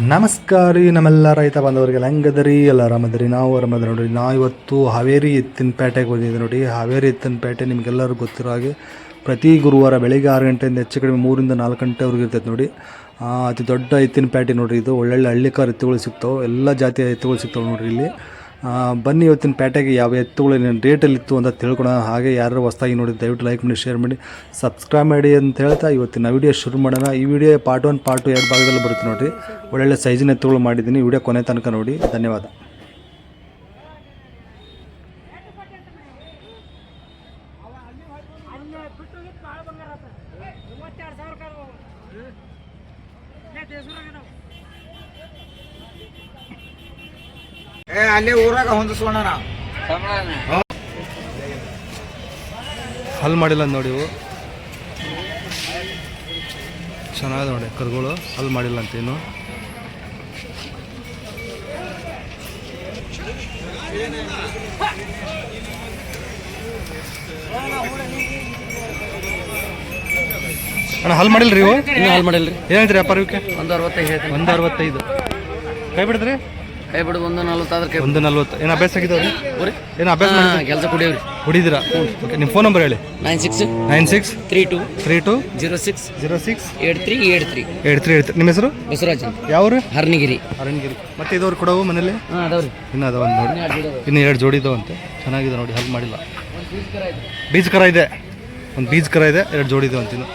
ನಮಸ್ಕಾರ ರೀ ನಮ್ಮೆಲ್ಲ ರೈತ ಬಾಂಧವರಿಗೆಲ್ಲ ಹೆಂಗದರಿ ಎಲ್ಲ ಆರಾಮದರಿ ನಾವು ಆರಾಮದ ನೋಡ್ರಿ. ನಾವು ಇವತ್ತು ಹಾವೇರಿ ಎತ್ತಿನ ಪೇಟೆಗೆ ಬಂದಿದ್ದೆ ನೋಡಿ ಹಾವೇರಿ ಎತ್ತಿನ ಪೇಟೆ ನಿಮಗೆಲ್ಲರಿಗೂ ಗೊತ್ತಿರೋ ಹಾಗೆ ಪ್ರತಿ ಗುರುವಾರ ಬೆಳಿಗ್ಗೆ ಆರು ಗಂಟೆಯಿಂದ ಹೆಚ್ಚು ಕಡಿಮೆ ಮೂರಿಂದ ನಾಲ್ಕು ಗಂಟೆವರೆಗೆ ಇರ್ತೈತೆ ನೋಡಿ ಅತಿ ದೊಡ್ಡ ಎತ್ತಿನ ಪೇಟೆ ನೋಡ್ರಿ ಇದು. ಒಳ್ಳೊಳ್ಳೆ ಹಳ್ಳಿಕಾರ ಎತ್ತುಗಳು ಸಿಗ್ತವೆ. ಎಲ್ಲ ಜಾತಿಯ ಎತ್ತುಗಳು ಸಿಗ್ತಾವೆ ನೋಡ್ರಿ ಇಲ್ಲಿ. ಬನ್ನಿ ಇವತ್ತಿನ ಪ್ಯಾಟೆಗೆ ಯಾವ ಎತ್ತುಗಳು ಏನೇನು ರೇಟಲ್ಲಿ ಇತ್ತು ಅಂತ ತಿಳ್ಕೊಳ ಹಾಗೆ ಯಾರು ಹೊಸ್ದಾಗಿ ನೋಡಿ ದಯವಿಟ್ಟು ಲೈಕ್ ಮಾಡಿ ಶೇರ್ ಮಾಡಿ ಸಬ್ಸ್ಕ್ರೈಬ್ ಮಾಡಿ ಅಂತ ಹೇಳ್ತಾ ಇವತ್ತಿನ ವಿಡಿಯೋ ಶುರು ಮಾಡೋಣ. ಈ video part one part two ಎರಡು ಭಾಗದಲ್ಲಿ ಬರುತ್ತೆ ನೋಡಿರಿ. ಒಳ್ಳೊಳ್ಳೆ ಸೈಜಿನ ಎತ್ತುಗಳು ಮಾಡಿದ್ದೀನಿ. ವಿಡಿಯೋ ಕೊನೆ ತನಕ ನೋಡಿ. ಧನ್ಯವಾದ. ಏ ಅಲ್ಲೇ ಊರಾಗ ನಾವು ಹಲ್ ಮಾಡಿಲ್ಲ ನೋಡಿ ಇವು. ಚೆನ್ನಾಗಿದೆ ನೋಡಿ ಕರುಗಳು ಹಲ್ ಮಾಡಿಲ್ಲ ಅಂತ ಇನ್ನು. ಅಣ್ಣ ಹಲ್ ಮಾಡಿಲ್ರಿ ರೀ ಇವು ಇನ್ನೂ ಹಾಲ್ ಮಾಡಿಲ್ರಿ. ಏನಾಯ್ತ್ರಿ ವ್ಯಾಪಾರ ಇವಕ್ಕೆ ಒಂದು ಅರವತ್ತೈದು ಹೇಳ್ತೀನಿ. ಒಂದು ಅರವತ್ತೈದು. ಕೈ ಬಿಡಿದ್ರಿ? ಬಿಡು ಒಂದು ನಲ್ವತ್ತಾದ್ರೆ ಕೈ ಒಂದು ನಲ್ವತ್ತು. ಏನು ಅಭ್ಯಾಸ ಆಗಿದಾವ್ರಿ? ಏನು ಅಭ್ಯಾಸ ಮಾಡಿ ಕೆಲಸ ಕುಡಿಯೋರಿ ಕುಡಿದಿರಾ? ಓಕೆ ನಿಮ್ಮ ಫೋನ್ ನಂಬರ್ ಹೇಳಿ. Nine six nine six three two three two zero six zero six eight three eight three. Eight three eight ನಿಮ್ಮ ಹೆಸರು? ಬಸವರಾಜ್ ಅಂತ. ಯಾವ್ರು ಹರ್ನಿಗಿರಿ ಅರಣ್ಯಗಿರಿ. ಮತ್ತೆ ಇದವ್ರು ಕೊಡವು ಮನೇಲಿ ಹಾಂ ಅದಾವ್ರಿ. ಇನ್ನೂ ಅದಾವ ಒಂದು ನೋಡಿ. ಇನ್ನು ಎರಡು ಜೋಡಿ ಇದಾವಂತೆ. ಚೆನ್ನಾಗಿದೆ ನೋಡಿ ಹಲ್ ಮಾಡಿಲ್ಲ. ಬೀಜ ಕರ ಇದೆ. ಒಂದು ಬೀಜ ಕರ ಇದೆ ಎರಡು ಜೋಡಿ ಇದಾವೆ ಅಂತಿನ್ನು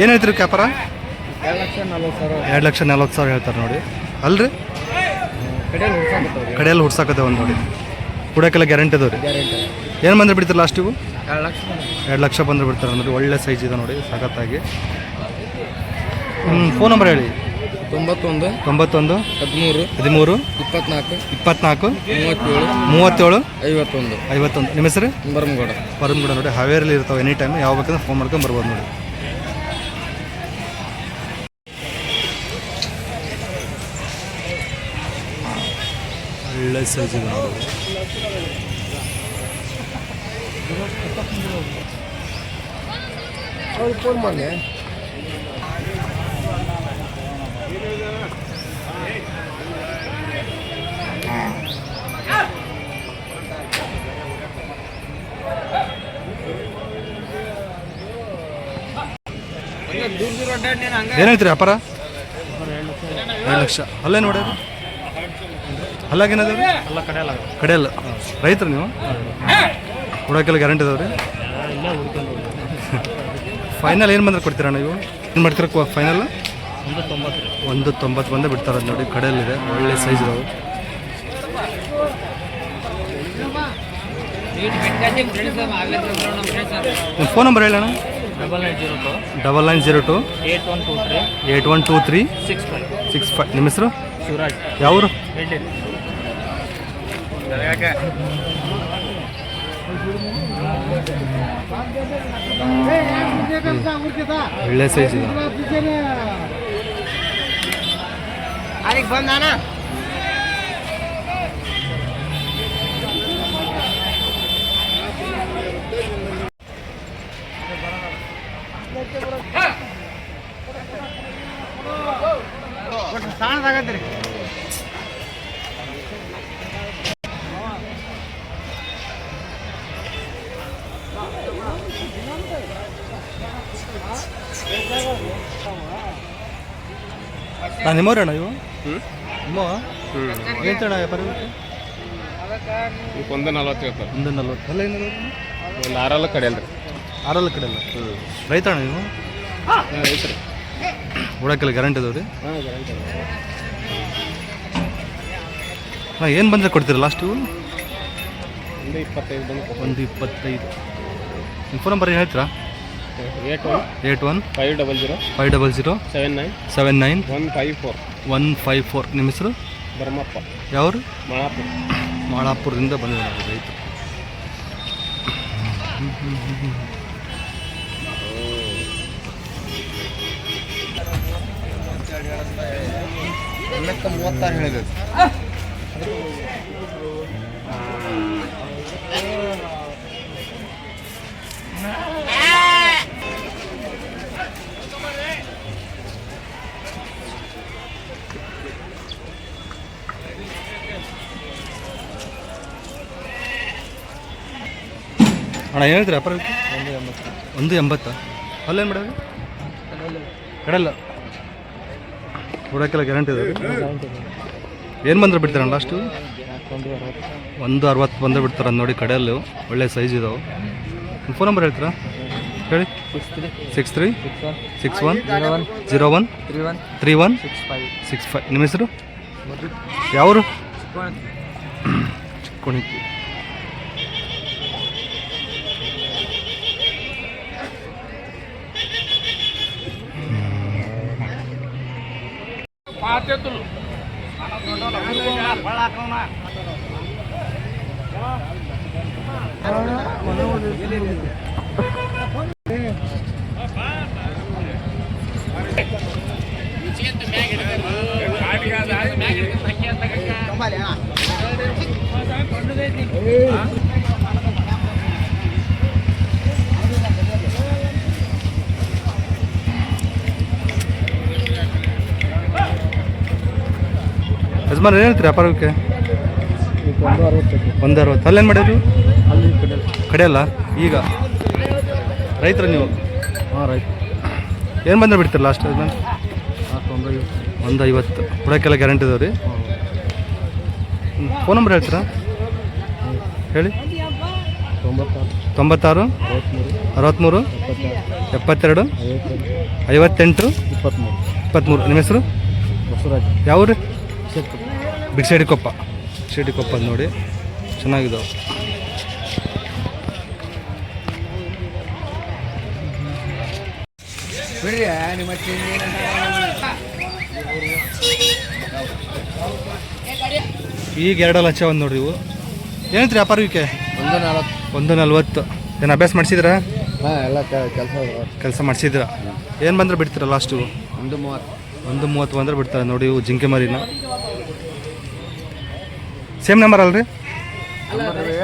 ಏನು ಹೇಳ್ತೀರಿ ವ್ಯಾಪಾರ? ಎರಡು ಲಕ್ಷ ನಲ್ವತ್ತು ಸಾವಿರ. ಹೇಳ್ತಾರೆ ನೋಡಿ. ಅಲ್ರಿ? ಕಡೆಯಲ್ಲಿ ಹುಡ್ಸಾಕತ್ತವ್ರಿ ಕಡೆಯಲ್ಲಿ ಹುಡ್ಸಾಕತ್ತೆ ಒಂದು ನೋಡಿ. ಕುಡಕ್ಕೆಲ್ಲ ಗ್ಯಾರಂಟಿ ಅದಾವೆ ರೀ ಏನು ಬಂದ್ರೆ ಬಿಡ್ತಾರೆ ಲಾಸ್ಟ್ ಎರಡು ಲಕ್ಷ ಎರಡು ಲಕ್ಷ ಬಂದ್ರೆ ಬಿಡ್ತಾರೆ ಅಂದ್ರೆ ಒಳ್ಳೆ ಸೈಜ್ ಇದೆ ನೋಡಿ ಸಖತ್ತಾಗಿ ಹ್ಞೂ ಫೋನ್ ನಂಬರ್ ಹೇಳಿ. ತೊಂಬತ್ತೊಂದು ತೊಂಬತ್ತೊಂದು ಹದಿಮೂರು ಹದಿಮೂರು ಇಪ್ಪತ್ನಾಲ್ಕು ಇಪ್ಪತ್ನಾಲ್ಕು ಮೂವತ್ತೇಳು ಮೂವತ್ತೇಳು ಐವತ್ತೊಂದು. ಐವತ್ತೊಂದು. ನಿಮ್ಮ ಹೆಸರು? ಬರಮಗೌಡ. ಬರಮಗೌಡ ನೋಡಿ ಹಾವೇರಲ್ಲಿ ಇರ್ತಾವೆ ಎನಿ ಟೈಮ್ ಯಾವ ಬೇಕಂದ್ರೆ ಫೋನ್ ಮಾಡ್ಕೊಂಡು ಬರ್ಬೋದು ನೋಡಿ. ಒಳ್ಳೆ ಸೈಜ್ ಇದೆ ನೋಡಿ. ಫೋನ್ ಮಾಡಿ ಏನೈತ್ರಿ ವ್ಯಾಪಾರ? ಎರಡು ಲಕ್ಷ. ಅಲ್ಲೇ ನೋಡಿ ಅಲ್ಲಾಗೇನದ ಅಲ್ಲ ಕಡೆಯಲ್ಲ. ಕಡೆಯಲ್ಲ ರೈತರು ನೀವು? ಕೊಡೋಕೆಲ್ಲ ಗ್ಯಾರಂಟಿ ಅದಾವ್ರಿ ಫೈನಲ್ ಏನು ಬಂದ್ರೆ ಕೊಡ್ತೀರಾ ನೀವು ಏನು ಮಾಡ್ತೀರ ಫೈನಲ್? ಒಂದು ತೊಂಬತ್ತು ಬಂದೇ ಬಿಡ್ತಾರೆ ಅದು ನೋಡಿ ಕಡೆಯಲ್ಲಿದೆ. ಒಳ್ಳೆ ಸೈಜ್ ಇದಾವೆ. ನಿಮ್ಮ ಫೋನ್ ನಂಬರ್ ಹೇಳೋಣ double nine zero two eight one two three eight one two three six five six five ನಿಮ್ಮ ಹೆಸರು? ಶಿವರಾಜ್ ಯಾವರು? ಒಳ್ಳೆ ಸೈಜ್ ಇದೆ. ಅಲ್ಲಿಗೆ ಬಂದಾನ ನಾನು ನಿಮ್ಮವ್ರಿ ಅಣ್ಣ ಇವು ನಿಮ್ಮ ಏನು ಅಣ್ಣ ವ್ಯಾಪಾರ? ಒಂದು ನಲ್ವತ್ತು ಒಂದು ನಲ್ವತ್ತು. ಅಲ್ಲ ಏನು ಒಂದು ಆರಲ್ಲ ಕಡೆಯಲ್ರಿ ಆರಲ್ಲ ಕಡೆ ಅಲ್ಲ? ರೈತ ಅಣ್ಣ ನೀವು? ರೈತರು ಉಡಕ್ಕೆಲ್ಲ ಗ್ಯಾರಂಟಿ ಅದಾವ ರೀ ಹಾಂ ಏನು ಬಂದರೆ ಕೊಡ್ತೀರಾ ಲಾಸ್ಟು ಒಂದು ಇಪ್ಪತ್ತೈದು ಬಂದು ಒಂದು ಇಪ್ಪತ್ತೈದು. ನಿಮ್ಮ ಫೋನ್ ನಂಬರ್ ಹೇಳ್ತೀರಾ? Eight one eight one five double zero five double zero seven nine seven nine one five four one five four. ನಿಮ್ಮ ಹೆಸರು? ಬರ್ಮಪ್ಪ ಯಾವರು? ಮಾಳಾಪುರ ಮಾಳಾಪುರದಿಂದ ಬಂದಿದ್ದಾರೆ ರೈತ ಒಂದಕ್ಕೆ ಮೂವತ್ತಾರು ಹೇಳಿದೆ ಅಣ್ಣ ಏನು ಹೇಳ್ತೀರಾ? ಅಪ್ಪ ಒಂದು ಎಂಬತ್ತ? ಅಲ್ಲೇನು ಮೇಡಮ್ ಕಡಲ್ಲ. ಕೊಡೋಕ್ಕೆಲ್ಲ ಗ್ಯಾರಂಟಿ ಇದೆ ಏನು ಬಂದ್ರೆ ಬಿಡ್ತೀರಣ್ಣ ಲಾಸ್ಟು ಒಂದು ಅರವತ್ತು ಬಂದರೆ ಬಿಡ್ತಾರೆ ನೋಡಿ ಕಡೆಯಲ್ಲೂ ಒಳ್ಳೆ ಸೈಜ್ ಇದಾವೆ. ನಿಮ್ಮ ಫೋನ್ ನಂಬರ್ ಹೇಳ್ತೀರಾ? ಹೇಳಿ. Six three six one zero one three one three one six five six five ನಿಮ್ಮ ಹೆಸರು? ಯಾವರು? ಚಿಕ್ಕೋಣಿಕ್ಕಿ ಯಜಮಾನ್ ಏನು ಹೇಳ್ತೀರಿ ವ್ಯಾಪಾರಕ್ಕೆ? ಒಂದು ಅರವತ್ತು ಅಲ್ಲೇನು ಮಾಡಿದ್ರು? ಕಡೆಯಲ್ಲ? ಈಗ? ರೈತರ ನೀವು? ಹಾಂ ರೈತ ಏನು ಬಂದ್ರೆ ಬಿಡ್ತೀರ ಲಾಸ್ಟ್ ಯಜಮಾನ್ ಒಂದು ಐವತ್ತು ಕೊಡೋಕ್ಕೆಲ್ಲ ಗ್ಯಾರಂಟಿ ಇದಾವೆ ರೀ ಫೋನ್ ನಂಬರ್ ಹೇಳ್ತೀರಾ? ಹೇಳಿ. ತೊಂಬತ್ತಾರು. ಅರವತ್ತ್ಮೂರು ಎಪ್ಪತ್ತಾರು ಎಪ್ಪತ್ತೆರಡು? ಐವತ್ತೆಂಟು. ಇಪ್ಪತ್ತ್ಮೂರು ಇಪ್ಪತ್ತ್ಮೂರು ನಿಮ್ಮ ಹೆಸರು? ಯಾವ ರೀ ಬಿಡ್ಸೇಡಿ ಕೊಪ್ಪ. ಬಿಡ್ಸೇಡಿ ಕೊಪ್ಪ ನೋಡಿ. ನಿಮ್ಮ ಈಗ ಎರಡು ಲಕ್ಷ ಒಂದು ನೋಡ್ರಿ ಇವು. ಏನಂತ್ರಿ ವ್ಯಾಪಾರಕ್ಕೆ? ಒಂದು ನಲ್ವತ್ತು. ಒಂದು ನಲ್ವತ್ತು. ಏನು ಅಭ್ಯಾಸ ಮಾಡಿಸಿದ್ರಾ? ಹಾಂ ಎಲ್ಲ ಕೆಲಸ ಕೆಲಸ ಮಾಡಿಸಿದ್ರಾ? ಏನು ಬಂದ್ರೆ ಬಿಡ್ತೀರಾ ಲಾಸ್ಟು ಒಂದು ಮೂವತ್ತು. ಒಂದು ಮೂವತ್ತು ಬಂದ್ರೆ ಬಿಡ್ತಾರೆ ನೋಡಿ ಇವು ಜಿಂಕೆ ಮರಿನ. ಸೇಮ್ ನಂಬರ್ ಅಲ್ರಿ?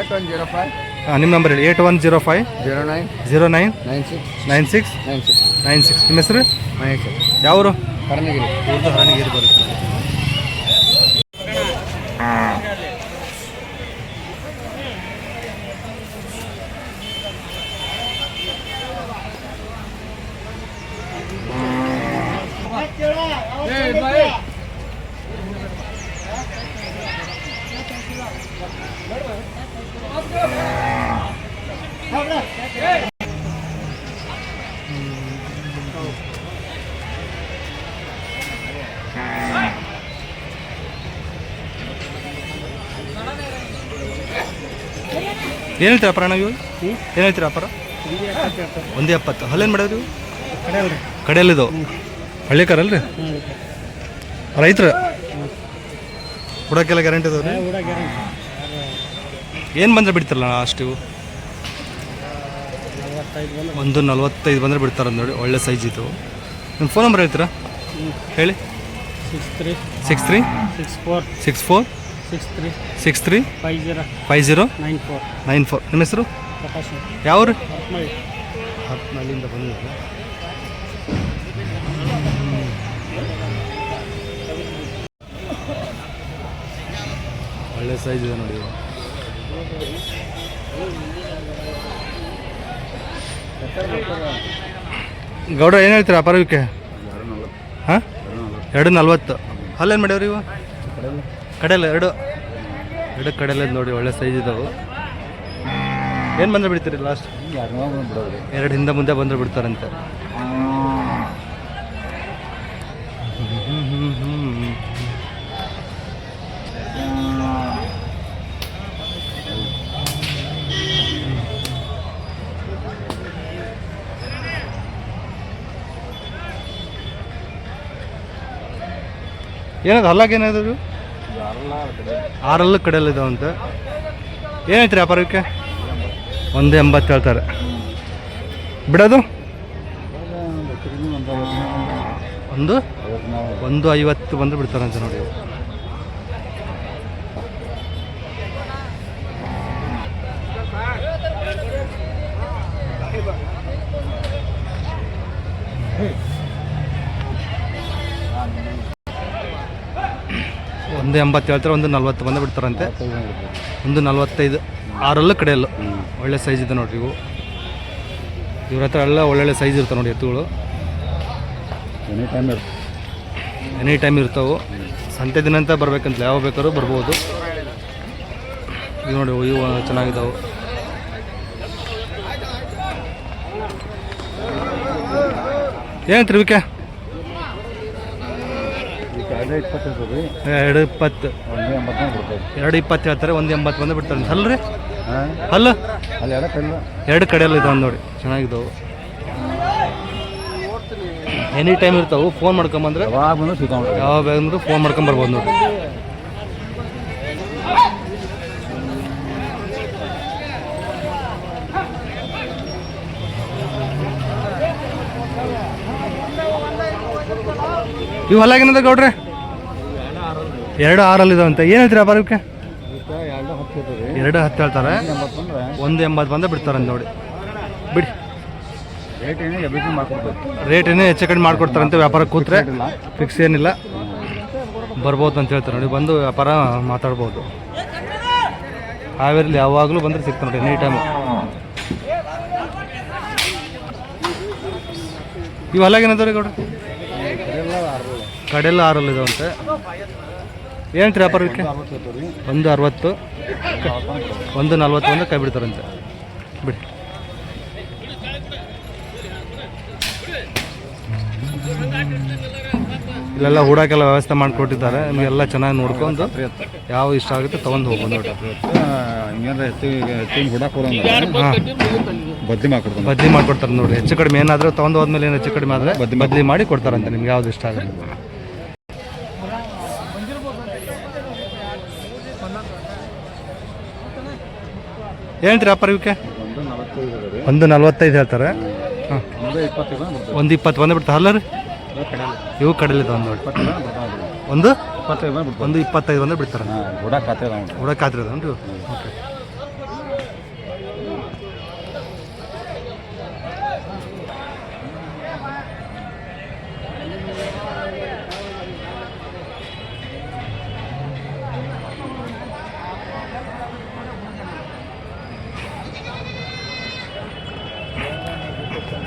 ಏಟ್ ಒನ್ ಜೀರೋ ಫೈವ್ ಹಾಂ ನಿಮ್ಮ ನಂಬರ್ ಹೇಳಿ. Eight one zero five zero nine zero nine nine six nine six. Nine six. Nine six ನಿಮ್ಮ ಹೆಸರು? ಮಹೇಶ್. ಯಾವರು? ಕರ್ಣಗಿರಿ ಹರಣಗಿರಿ ಹರಣಿಗೇರಿ ಬರುತ್ತೆ. ಏನು ಹೇಳ್ತೀರಾ ಅಪರಾಣ ಇವು ಏನು ಹೇಳ್ತೀರಾ ಅಪರ ಒಂದೇ ಎಪ್ಪತ್ತು. ಅಲ್ಲೇನು ಮಾಡೋದು ಇವು ಕಡೆಯಲ್ಲಿದು ಹಳ್ಳಿಕಾರಲ್ರಿ ರೈತರ? ಹುಡಕ್ಕೆಲ್ಲ ಗ್ಯಾರಂಟಿ ಇದಾವೆ ಏನು ಬಂದ್ರೆ ಬಿಡ್ತಾರಲ್ಲ ಅಷ್ಟು? ಇವು ಒಂದು ನಲ್ವತ್ತೈದು ಬಂದರೆ ಬಿಡ್ತಾರೆ ನೋಡಿ ಒಳ್ಳೆ ಸೈಜ್ ಇದು. ನಿಮ್ಮ ಫೋನ್ ನಂಬರ್ ಹೇಳ್ತೀರಾ? ಹೇಳಿ. Six three. Six three? Six four. Six four? Six three six three five zero five zero nine four nine four. ನಿಮ್ಮ ಹೆಸರು? ಪ್ರಕಾಶ್ ಯಾವ ಹತ್ಮಳ್ಳಿ. ಹತ್ನಳ್ಳಿಯಿಂದ ಬಂದಿದ್ದಾರೆ ಒಳ್ಳೆ ಸೈಜ್ ಇದೆ ನೋಡಿ. ಗೌಡ ಏನು ಹೇಳ್ತೀರಾ ಅಪರವಕ್ಕೆ ಹಾಂ? ಎರಡು ನಲ್ವತ್ತು. ಅಲ್ಲೇನು ಮಾಡ್ಯಾವ್ರಿ ಇವು? ಕಡಲೆ, ಎರಡು. ಎರಡು ಕಡಲೆ ನೋಡಿ ಒಳ್ಳೆ ಸೈಜ್ ಇದಾವೆ. ಏನು ಬಂದ್ರೆ ಬಿಡ್ತೀರಿ ಲಾಸ್ಟ್ ಎರಡು ಹಿಂದೆ ಮುಂದೆ ಬಂದ್ರೆ ಬಿಡ್ತಾರಂತೆ. ಏನದು ಹಲ್ಲಾಗ ಆರಲ್ಲ ಕಡೆಯಲ್ಲಿ ಏನೈತೆ ರೀ ವ್ಯಾಪಾರಕ್ಕೆ? ಒಂದು ಎಂಬತ್ತು ಹೇಳ್ತಾರೆ. ಬಿಡೋದು? ಒಂದು? ಒಂದು ಐವತ್ತು ಬಂದು ಬಿಡ್ತಾರಂತೆ ನೋಡಿ. ಒಂದು ಎಂಬತ್ತು ಹೇಳ್ತಾರೆ ಒಂದು ನಲ್ವತ್ತು ಬಂದು ಬಿಡ್ತಾರಂತೆ ಒಂದು ನಲ್ವತ್ತೈದು ಆರಲ್ಲೂ ಕಡೆಯಲ್ಲು. ಒಳ್ಳೆ ಸೈಜ್ ಇದೆ ನೋಡ್ರಿ ಇವು. ಇವ್ರ ಹತ್ರ ಎಲ್ಲ ಒಳ್ಳೊಳ್ಳೆ ಸೈಜ್ ಇರ್ತವೆ ನೋಡಿ ಎತ್ತುಗಳು. ಎನಿ ಟೈಮ್ ಎನಿ ಟೈಮ್ ಇರ್ತಾವೆ. ಸಂತೆ ದಿನ ಅಂತ ಬರ್ಬೇಕಂತ ಯಾವ ಬೇಕಾದ್ರೂ ಬರ್ಬೋದು. ಇವು ನೋಡಿ ಇವು ಚೆನ್ನಾಗಿದ್ದಾವೆ ಏನು ವಿಕೆ ಎರಡು ಇಪ್ಪತ್ತು. ಎರಡು ಇಪ್ಪತ್ತು ಹೇಳ್ತಾರೆ ಒಂದು ಎಂಬತ್ತು ಬಂದು ಬಿಡ್ತಾರೆ. ಅಲ್ರಿ ರೀ? ಅಲ್ಲ ಎರಡು ಕಡೆ ಕಡೆಯಲ್ಲಿ ಇದಾವೆ ನೋಡಿ ಚೆನ್ನಾಗಿದ್ದಾವೆ ಎನಿ ಟೈಮ್ ಇರ್ತಾವೆ ಫೋನ್ ಮಾಡ್ಕೊಂಬಂದ್ರೆ ಯಾವಾಗ ಬೇಕಂದ್ರೆ ಫೋನ್ ಮಾಡ್ಕೊಂಬರ್ಬೋದು ನೋಡಿ. ಇವು ಹೊಲಾಗಿನದ ಗೌಡ್ರೆ? ಎರಡು ಆರಲ್ಲಿ ಇದಾವಂತೆ. ಏನು ಹೇಳ್ತೀರಾ ವ್ಯಾಪಾರಕ್ಕೆ ಎರಡು ಹತ್ತು ಹೇಳ್ತಾರೆ. ಒಂದು ಎಂಬತ್ತು ಬಂದ ಬಿಡ್ತಾರಂತ ನೋಡಿ. ಬಿಡಿ. ರೇಟ್ ಏನೇ ರೇಟ್ ಹೆಚ್ಚು ಕಡಿಮೆ ಮಾಡ್ಕೊಡ್ತಾರಂತೆ ವ್ಯಾಪಾರ ಕೂತ್ರೆ. ಫಿಕ್ಸ್ ಏನಿಲ್ಲ. ಬರ್ಬೋದು ಅಂತ ಹೇಳ್ತಾರೆ. ನೋಡಿ ಬಂದು ವ್ಯಾಪಾರ ಮಾತಾಡ್ಬೋದು. ಹಾವೇರಿಲಿ ಯಾವಾಗಲೂ ಬಂದರೆ ಸಿಗ್ತಾರೆ ನೋಡಿ ಎನಿ ಟೈಮು ಇವು ಅಲ್ಲಾಗೇನದವ್ರಿ ಗೌಡ್ರ? ಕಡೆಲ್ಲ ಆರಲ್ಲಿ ಇದಾವಂತೆ. ಏನಂತೀರಿ ಅಪರ್ ರೀ ಒಂದು ಅರವತ್ತು ಒಂದು ನಲ್ವತ್ತು ಒಂದು ಕೈ ಬಿಡ್ತಾರಂತೆ. ಬಿಡಿ. ಇಲ್ಲೆಲ್ಲ ಹೂಡಕ್ಕೆಲ್ಲ ವ್ಯವಸ್ಥೆ ಮಾಡಿಕೊಟ್ಟಿದ್ದಾರೆ. ನಿಮಗೆಲ್ಲ ಚೆನ್ನಾಗಿ ನೋಡ್ಕೊಂಡು ಯಾವ ಇಷ್ಟ ಆಗುತ್ತೆ ತೊಗೊಂಡು ಹೋಗ್ಬೋದು ನೋಡಿ ಬದ್ಲಿ ಮಾಡ್ಕೊಡ್ತಾರೆ ಬದ್ಲಿ ಮಾಡಿಕೊಡ್ತಾರೆ ನೋಡಿ. ಹೆಚ್ಚು ಕಡಿಮೆ ಏನಾದರೂ ತೊಗೊಂಡು ಹೋದ್ಮೇಲೆ ಏನು ಹೆಚ್ಚು ಕಡಿಮೆ ಆದರೆ ಬದ್ಲಿ ಮಾಡಿ ಕೊಡ್ತಾರಂತೆ. ನಿಮ್ಗೆ ಯಾವ್ದು ಇಷ್ಟ ಆಗುತ್ತೆ. ಹೇಳ್ತೀರಿ ವ್ಯಾಪಾರ ಇವಕ್ಕೆ ಒಂದು ನಲವತ್ತೈದು ಹೇಳ್ತಾರೆ. ಹಾಂ. ಒಂದು ಒಂದು ಇಪ್ಪತ್ತು ಬಂದು ಬಿಡ್ತಾರೆ ಅಲ್ಲ ರೀ ಇವು ಕಡಲಿದ್ದಾವೆ ನೋಡಿ ಒಂದು? ಬಿಡ್ತಾರೆ ಒಂದು ಇಪ್ಪತ್ತೈದು ಬಂದು ಬಿಡ್ತಾರೆ ಖಾತ್ರಿ ಅದಾವನ್ರಿ ಓಕೆ.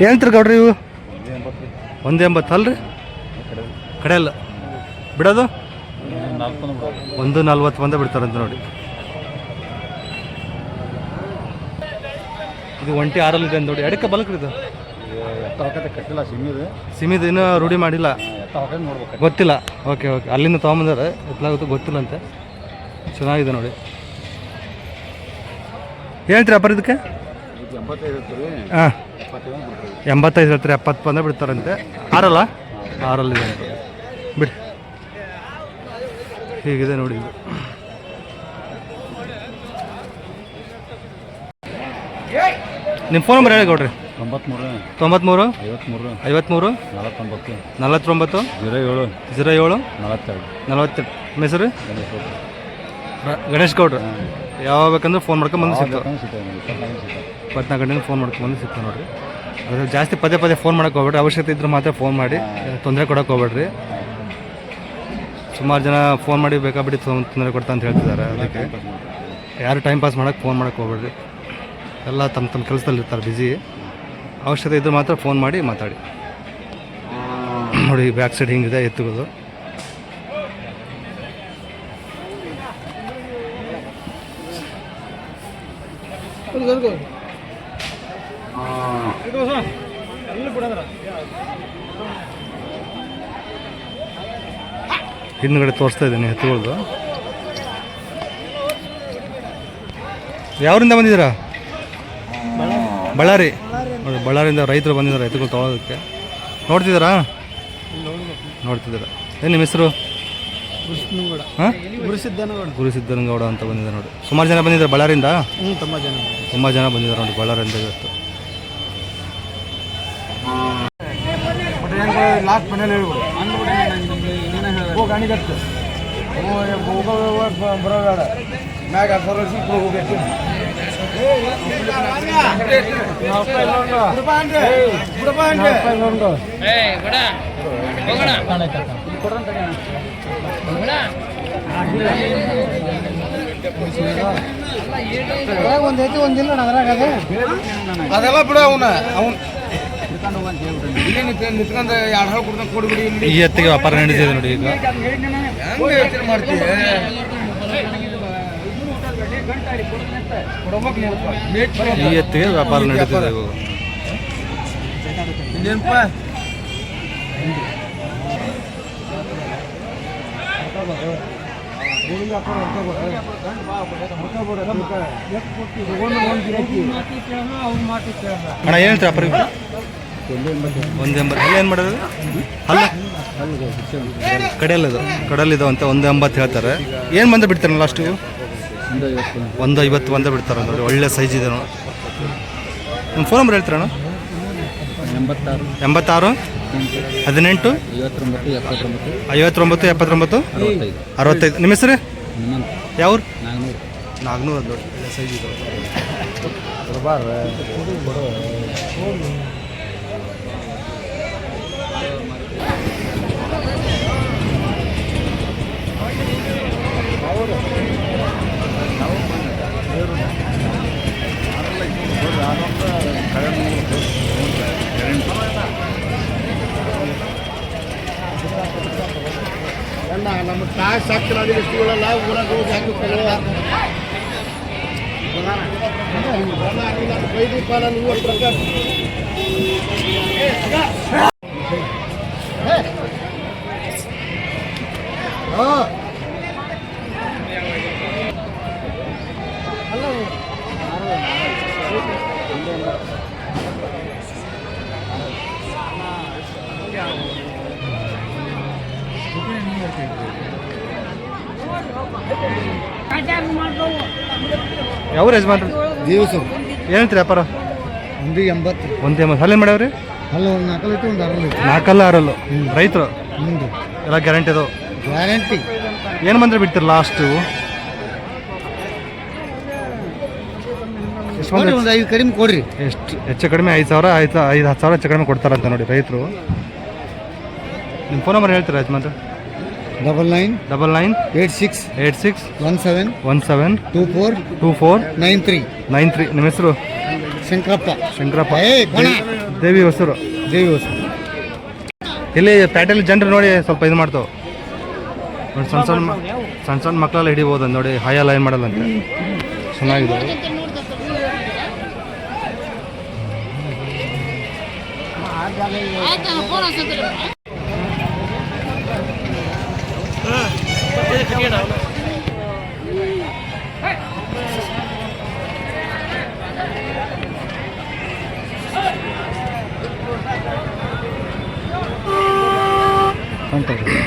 ಏನಂತೀರಿ ಗೌಡ್ರಿ ಇವು? ಒಂದು ಎಂಬತ್ತು ಅಲ್ರಿ? ಕಡೆ ಅಲ್ಲ ಬಿಡೋದು? ಒಂದು ನಲ್ವತ್ತು ಬಂದ ಬಿಡ್ತಾರಂತ ನೋಡಿ. ಇದು ಒಂಟಿ ಆರಲ್ಲಿ ಇದೆ ನೋಡಿ. ಎಡಕ್ಕೆ ಬಲಕ್ರಿ ಇದು? ಕಟ್ಟಿಲ್ಲ ಸಿಮಿದು ಸಿಮಿದು ಇನ್ನೂ ರೂಢಿ ಮಾಡಿಲ್ಲ. ಗೊತ್ತಿಲ್ಲ. Okay okay. ಅಲ್ಲಿಂದ ತೊಗೊಂಬಂದಾರೆ. ಎತ್ಲಾಗುತ್ತೆ ಗೊತ್ತಿಲ್ಲ ಅಂತೆ ಚೆನ್ನಾಗಿದೆ ನೋಡಿ. ಹೇಳ್ತೀರಾ ಅಪ್ಪರ ಇದಕ್ಕೆ ಹಾಂ. ಎಂಬತ್ತೈದು ಹೇಳ್ತಾರೆ ಎಪ್ಪತ್ತು ಬಂದ್ರೆ ಬಿಡ್ತಾರಂತೆ. ಆರಲ್ಲ? ಆರಲ್ಲಿ ಬಿಡಿ. ಹೀಗಿದೆ ನೋಡಿ. ಇದು ನಿಮ್ಮ ಫೋನ್ ನಂಬರ್ ಹೇಳಿ ಕೊಡ್ರಿ ತೊಂಬತ್ಮೂರು. ತೊಂಬತ್ತ್ಮೂರು ಐವತ್ತ್ಮೂರು ಐವತ್ತ್ಮೂರು ನಲವತ್ತೊಂಬತ್ತು. ನಲವತ್ತೊಂಬತ್ತು? ಜೀರೋ ಏಳು ಜೀರೋ ಏಳು ನಲವತ್ತೆರಡು. ನಲವತ್ತೆರಡು. ನಿಮ್ಮ ಹೆಸರು? ಗಣೇಶ ಗೌಡ್ರು. ಯಾವಾಗ ಬೇಕಂದ್ರೆ ಫೋನ್ ಮಾಡ್ಕೊಂಡು ಬಂದು ನಿಮ್ಗೆ? ಇಪ್ಪತ್ನಾಲ್ಕು ಗಂಟೆಗೆ ಫೋನ್ ಮಾಡ್ಕೊಂಡು ಸಿಗ್ತಾವೆ ನೋಡಿರಿ. ಅದ್ರ ಜಾಸ್ತಿ ಪದೇ ಪದೇ ಫೋನ್ ಮಾಡಕ್ಕೆ ಹೋಗ್ಬೇಡ್ರಿ. ಅವಶ್ಯಕತೆ ಇದ್ರೆ ಮಾತ್ರ ಫೋನ್ ಮಾಡಿ, ತೊಂದರೆ ಕೊಡೋಕೆ ಹೋಗ್ಬೇಡ್ರಿ. ಸುಮಾರು ಜನ ಫೋನ್ ಮಾಡಿ ಬೇಕಾಬಿಟ್ಟು ತೊಂದರೆ ಕೊಡ್ತಾ ಅಂತ ಹೇಳ್ತಿದ್ದಾರೆ ಅದಕ್ಕೆ. ಯಾರು ಟೈಮ್ ಪಾಸ್ ಮಾಡೋಕ್ಕೆ ಫೋನ್ ಮಾಡೋಕ್ಕೆ ಹೋಗ್ಬೇಡ್ರಿ. ಎಲ್ಲ ತಮ್ಮ ತಮ್ಮ ಕೆಲಸದಲ್ಲಿ ಇರ್ತಾರೆ ಬ್ಯುಸಿ ಅವಶ್ಯಕತೆ ಇದ್ರೆ ಮಾತ್ರ ಫೋನ್ ಮಾಡಿ ಮಾತಾಡಿ. ನೋಡಿ ಬ್ಯಾಕ್ ಸೈಡ್ ಹಿಂಗಿದೆ, ಎತ್ತುಗಳು. ಹಿಂದ್ಗಡೆ ತೋರಿಸ್ತಾ ಇದ್ದೀನಿ ಎತ್ತುಗಳದು. ಯಾವ್ರಿಂದ ಬಂದಿದ್ದೀರಾ? ಬಳ್ಳಾರಿ. ನೋಡಿ ಬಳ್ಳಾರಿಯಿಂದ ರೈತರು ಬಂದಿದ್ದಾರೆ ಎತ್ತುಗಳು ತೊಗೊಳೋದಕ್ಕೆ. ನೋಡ್ತಿದ್ದೀರಾ? ನೋಡ್ತಿದ್ದೀರಾ. ಏನು ನಿಮ್ಮ ಹೆಸರು? ಗುರುಸಿದ್ದನಗೌಡ ಅಂತ ಬಂದಿದ್ದಾರೆ ನೋಡಿ. ಸುಮಾರು ಜನ ಬಂದಿದ್ದಾರೆ ಬಳ್ಳಾರಿಂದ ಹ್ಞೂ ತುಂಬ ಜನ ತುಂಬ ಜನ ಬಂದಿದ್ದಾರೆ ನೋಡಿ ಬಳ್ಳಾರಿಂದ ಇವತ್ತು. ಲಾಸ್ಟ್ ಮನೇಲಿ ಹೇಳ್ಬಿಡು ಹೋಗಿ ಅಣಿಗತ್ತು ಹೋಗೋ ಬರೋಬೇಡ ಮ್ಯಾಗ ಸರ್ವರ್ಸಿ ಹೋಗ್ಬೇಕು ಒಂದೈತಿ ಒಂದಿಲ್ಲ ಅದ್ರಾಗ ಅದೇ ಅದೆಲ್ಲ ಬಿಡು ಅವನ ಅವನ್ ಇಲ್ಲೇ ನಿಂತ್ ನಿಂತ್ಕೊಂಡು ಎರಡು ಹಾಳು ಕೊಡ್ತಾನೆ ಕೊಡ್ಬಿಡಿ ಇಲ್ಲಿ ಈ ಎತ್ತಿಗೆ ವ್ಯಾಪಾರ ನಡೀತಿದೆ ನೋಡಿ ಈಗ ಹೆಂಗೆ ಯೋಚನೆ ಮಾಡ್ತೀವಿ ಕೊಡ್ಬೇಕು ನೋಡಪ್ಪ ಈ ಎತ್ತಿಗೆ ವ್ಯಾಪಾರ ನಡೀತಿದೆ ಇವಾಗ ಇನ್ನೇನಪ್ಪ ಅಣ್ಣ ಏನು ಹೇಳ್ತೀರಾ ಒಂದು ಎಂಬತ್ತು. ಅಲ್ಲಿ ಏನು ಮಾಡೋದು ಅಲ್ಲ ಕಡೆಯಲ್ಲಿದು. ಕಡೆಯಲ್ಲಿದು ಅಂತ ಒಂದು ಎಂಬತ್ತು ಹೇಳ್ತಾರೆ. ಏನು ಬಂದ ಬಿಡ್ತಾರೆ ಲಾಸ್ಟಿಗೆ ಒಂದು ಐವತ್ತು ಬಂದ ಬಿಡ್ತಾರೆ ನೋಡಿ ಒಳ್ಳೆ ಸೈಜ್ ಇದೆ ನೋಡಿ. ನಿಮ್ಮ ಫೋನ್ ನಂಬರ್ ಹೇಳ್ತೀರಣ್ಣ ಎಂಬತ್ತಾರು ಎಂಬತ್ತಾರು. ಹದಿನೆಂಟು. ಐವತ್ತೊಂಬತ್ತು, ಎಪ್ಪತ್ತೊಂಬತ್ತು. ಅರವತ್ತೈದು. ನಿಮ್ಮ ಹೆಸರು? ನಾಲ್ಕುನೂರು ಅದು ನೋಡಿ ಸೈಜ್ ಇದೆ. ನಮ್ಮ ಕಾಸು ಹಾಕ್ತಿಲ್ಲ ವ್ಯಕ್ತಿಗಳೆಲ್ಲ ಊರಾಗ ಹೋಗಿ ಹಾಕಿಲ್ಲ ಬೈದಿ ಪಾಲ ನೀವು ಅಷ್ಟ್ ಯಾವ ಯಜಮಾನ್ರಿ? ದಿವಸ ಏನಂತ ವ್ಯಾಪಾರ? ಒಂದು ಎಂಬತ್ತು. ಒಂದು ಎಂಬತ್ತು. ಹಲ್ಲೆ ಮಾಡ್ಯಾವ್ರಿ? ಅಲ್ಲ ಒಂದು ನಾಲ್ಕಲ್ಲ ಐತಿ ಒಂದು ಅರಲ್ಲಿ ನಾಲ್ಕಲ್ಲ ಆರಲ್ಲ? ರೈತರು? ಹ್ಞೂ ಎಲ್ಲ ಗ್ಯಾರಂಟಿ ಅದು ಗ್ಯಾರಂಟಿ ಏನು ಬಂದ್ರೆ ಬಿಡ್ತೀರಿ ಲಾಸ್ಟು ಒಂದು ಐದು ಕಡಿಮೆ ಕೊಡ್ರಿ. ಎಷ್ಟು? ಹೆಚ್ಚು ಕಡಿಮೆ ಐದು ಸಾವಿರ ಐದು ಐದು ಹತ್ತು ಸಾವಿರ ಹೆಚ್ಚು ಕಡಿಮೆ ಕೊಡ್ತಾರಂತ ನೋಡಿ ರೈತರು. ನಿಮ್ಮ ಫೋನ್ ನಂಬರ್ ಹೇಳ್ತೀರಾ ಯಜಮಾನ್ರಿ? Double nine double nine eight six eight six one seven one seven two four two four nine three nine three ನಿಮ್ಮ ಹೆಸರು? ಶಂಕರಪ್ಪ. ಶಂಕರಪ್ಪ. ದೇವಿ- ಹೊಸರು. ದೇವಿ ಹೊಸರು. ಇಲ್ಲಿ ಪ್ಯಾಟೆಲ್ ಜನರು ನೋಡಿ ಸ್ವಲ್ಪ ಇದು ಮಾಡ್ತಾವೆ ನೋಡಿ ಸಣ್ಣ ಸಣ್ಣ ಸಣ್ಣ ಸಣ್ಣ ಮಕ್ಕಳೆಲ್ಲ ಹಿಡಿಬೋದು ನೋಡಿ ಹಾಯಲ್ಲ ಏನು ಮಾಡಲ್ಲ ಅಂತ. ಚೆನ್ನಾಗಿದೆ.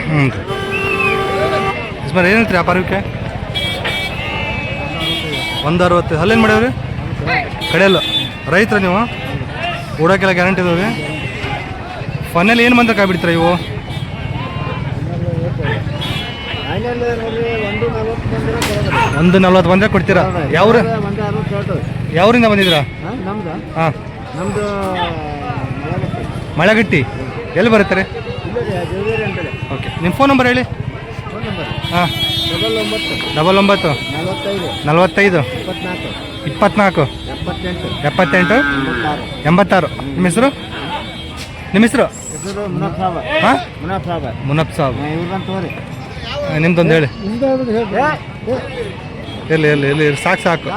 ಹ್ಞೂ ರೀ ಯಜಮಾನ್ ಏನು ಹೇಳ್ತೀರಿ ಒಂದು ಅರವತ್ತು ಅಲ್ಲೇನು ಮಾಡ್ಯಾವ್ರಿ ಕಡೆಯಲ್ಲ. ರೈತರ ನೀವು? ಓಡೋಕ್ಕೆಲ್ಲ ಗ್ಯಾರಂಟಿ ಇದಾವೆ? ಫನಲ್ಲಿ ಏನು ಕಾಯಿ ಇವು? ಒಂದು ನಲ್ವತ್ತು ಬಂದರೆ ಕೊಡ್ತೀರಾ? ಯಾವ್ರ? ಯಾವ್ರಿಂದ ಬಂದಿದ್ದೀರಾ? ನಮ್ದು. ಹಾಂ. ನಮ್ದು ಮಳೆಗಟ್ಟಿ. ಎಲ್ಲಿ ಬರುತ್ತಾರೆ ಓಕೆ. ನಿಮ್ಮ ಫೋನ್ ನಂಬರ್ ಹೇಳಿ. ಹಾಂ. ಡಬಲ್ ಒಂಬತ್ತು. ನಲವತ್ತೈದು. ಇಪ್ಪತ್ನಾಲ್ಕು. ಎಪ್ಪತ್ತೆಂಟು. ಎಂಬತ್ತಾರು. ನಿಮ್ಮ ಹೆಸರು? ನಿಮ್ಮ ಹೆಸರು? ಹಾಂ? ಮುನಫ್ ಸಾಬ ನಿಮ್ದೊಂದು ಹೇಳಿ. ಎಲ್ಲಿ ಎಲ್ಲಿ ಎಲ್ಲಿ ಸಾಕು ಸಾಕು.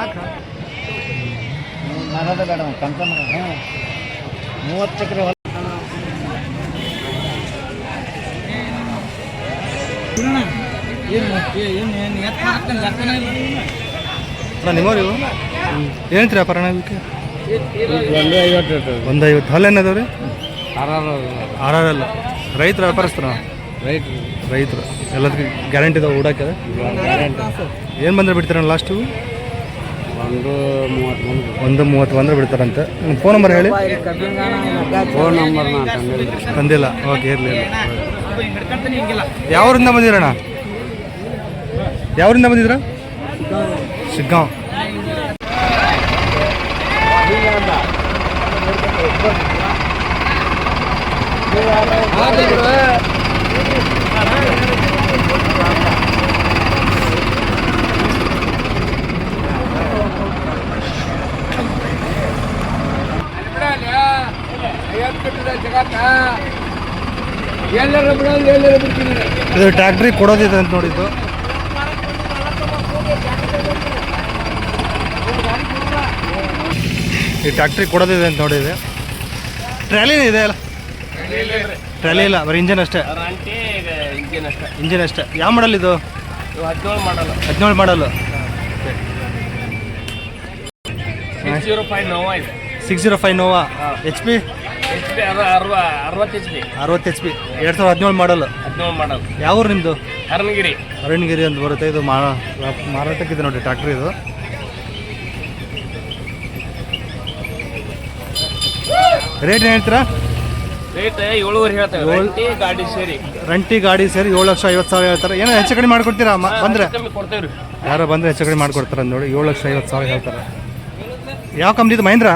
ಮೂವತ್ತು ಎಕರೆ ಅಲ್ಲ ಅಣ್ಣ ರೀ ಇವು ಏನಂತೀರಿ ವ್ಯಾಪಾರ ಇದಕ್ಕೆ? ಒಂದು ಐವತ್ತು ಒಂದು ಐವತ್ತು. ಹಲ್ಲೇನು ಅದಾವ ರೀ ಆರ್ ಆರ್ ಅಲ್ಲ. ರೈತರು ವ್ಯಾಪಾರಸ್ಥರ ರೈಟ್ ರೈತರು. ಎಲ್ಲದಕ್ಕೆ ಗ್ಯಾರಂಟಿ ಇದಾವೆ ಊಡಕ್ಕೆ ಏನು ಬಂದ್ರೆ ಬಿಡ್ತಾರೆ ಲಾಸ್ಟು ಒಂದು ಮೂವತ್ತು ಒಂದು ಮೂವತ್ತು ಬಂದರೆ ಬಿಡ್ತಾರಂತೆ. ನಿಮ್ಮ ಫೋನ್ ನಂಬರ್ ಹೇಳಿ. ಫೋನ್ ನಂಬರ್ ತಂದಿಲ್ಲ. ಓಕೆ ಇರಲಿ ಯಾವರಿಂದ ಬಂದಿರಣ್ಣ? ಯಾವ್ರಿಂದ ಬಂದಿದ್ರ? ಶಿಗ್ಗಾಂವ್. ಇದು ಟ್ಯಾಕ್ಟ್ರಿ ಕೊಡೋದಿದೆ ಅಂತ ನೋಡಿದ್ದು. ಈ ಟ್ಯಾಕ್ಟ್ರಿ ಕೊಡೋದಿದೆ ಅಂತ ನೋಡಿದೆ ಟ್ರ್ಯಾಲಿನೇ ಇದೆ ಅಲ್ಲ? ಟ್ರಾಲಿ ಇಲ್ಲ, ಬರೀ ಇಂಜನ್ ಅಷ್ಟೇ. ಇಂಜಿನ್ ಅಷ್ಟೇ. ಇಂಜಿನ್ ಅಷ್ಟೇ. ಯಾವ ಮಾಡಲ್ ಇದು? ಇವು ಹದಿನೇಳು ಮಾಡಲ್ಲ ಹದಿನೇಳು ಮಾಡಲು ಸಿಕ್ಸ್ ಜೀರೋ ಫೈವ್ ನೋವಾ ಇದೆ. ಸಿಕ್ಸ್ ಜೀರೋ ಫೈವ್ ನೋವಾ ಎಚ್ ಪಿ ಎಚ್ ಪಿ ಅರವ ಅರವತ್ತು ಎಚ್ ಪಿ ಅರವತ್ತು ಎಚ್ ಪಿ ಎರಡು ಸಾವಿರದ ಹದಿನೇಳು ಮಾಡಲ್ ಹದಿನೇಳು ಮಾಡಲ್ ಯಾವ ಊರು ನಿಮ್ಮದು ಅರಣಗಿರಿ ಅಂತ ಬರುತ್ತೆ. ಇದು ಮಾರ ಮಾರಾಟಕ್ಕಿದೆ ನೋಡಿ ಟ್ರ್ಯಾಕ್ಟ್ರಿ ಇದು. ರೇಟ್ ಏನು ಹೇಳ್ತೀರಾ? ರೇಟ್ ಏಳುವರೆ ಹೇಳ್ತೇವೆ ರಂಟಿ ಗಾಡಿ ಸೇರಿ. ರಂಟಿ ಗಾಡಿ ಸೇರಿ ಏಳು ಲಕ್ಷ ಐವತ್ತು ಸಾವಿರ ಹೇಳ್ತಾರೆ. ಏನೋ ಹೆಚ್ಚು ಕಡಿಮೆ ಮಾಡ್ಕೊಡ್ತೀರಾ ಮ- ಬಂದ್ರೆ? ಕಮ್ಮಿ ಕೊಡ್ತೇವೆ ಯಾರೋ ಬಂದರೆ ಹೆಚ್ಚು ಕಡಿಮೆ ಮಾಡ್ಕೊಡ್ತಾರೆ ನೋಡಿ ಏಳು ಲಕ್ಷ ಐವತ್ತು ಸಾವಿರ ಹೇಳ್ತಾರೆ. ಯಾವ ಕಂಪ್ನಿದು ಮಹೇಂದ್ರ?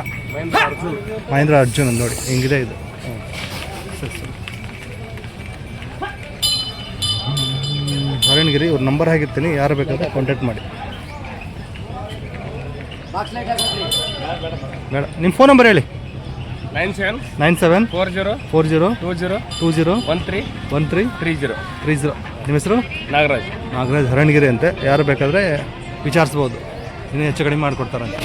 ಮಹೇಂದ್ರ ಅರ್ಜುನ್. ಅಂತ ನೋಡಿ ಹಿಂಗಿದೆ ಇದು. ಹ್ಮ್. ಸರಿ, ಸರಿ. ಹ್ಮ್, ಅರಣ್ಯಗಿರಿ ಇವ್ರ ನಂಬರ್ ಹಾಕಿರ್ತೀನಿ ಯಾರು ಬೇಕಾದ್ರೆ ಕಾಂಟ್ಯಾಕ್ಟ್ ಮಾಡಿ. ಬೇಡ ನಿಮ್ಮ ಫೋನ್ ನಂಬರ್ ಹೇಳಿ. Nine seven nine seven four zero four zero two zero two zero one three one three three zero three zero ನಿಮ್ಮ ಹೆಸರು? ನಾಗರಾಜ್. ನಾಗರಾಜ್ ಹರಣಗಿರಿ ಅಂತೆ ಯಾರು ಬೇಕಾದರೆ ವಿಚಾರಿಸ್ಬೋದು. ಇನ್ನೂ ಹೆಚ್ಚು ಕಡಿಮೆ ಮಾಡಿಕೊಡ್ತಾರಂತೆ.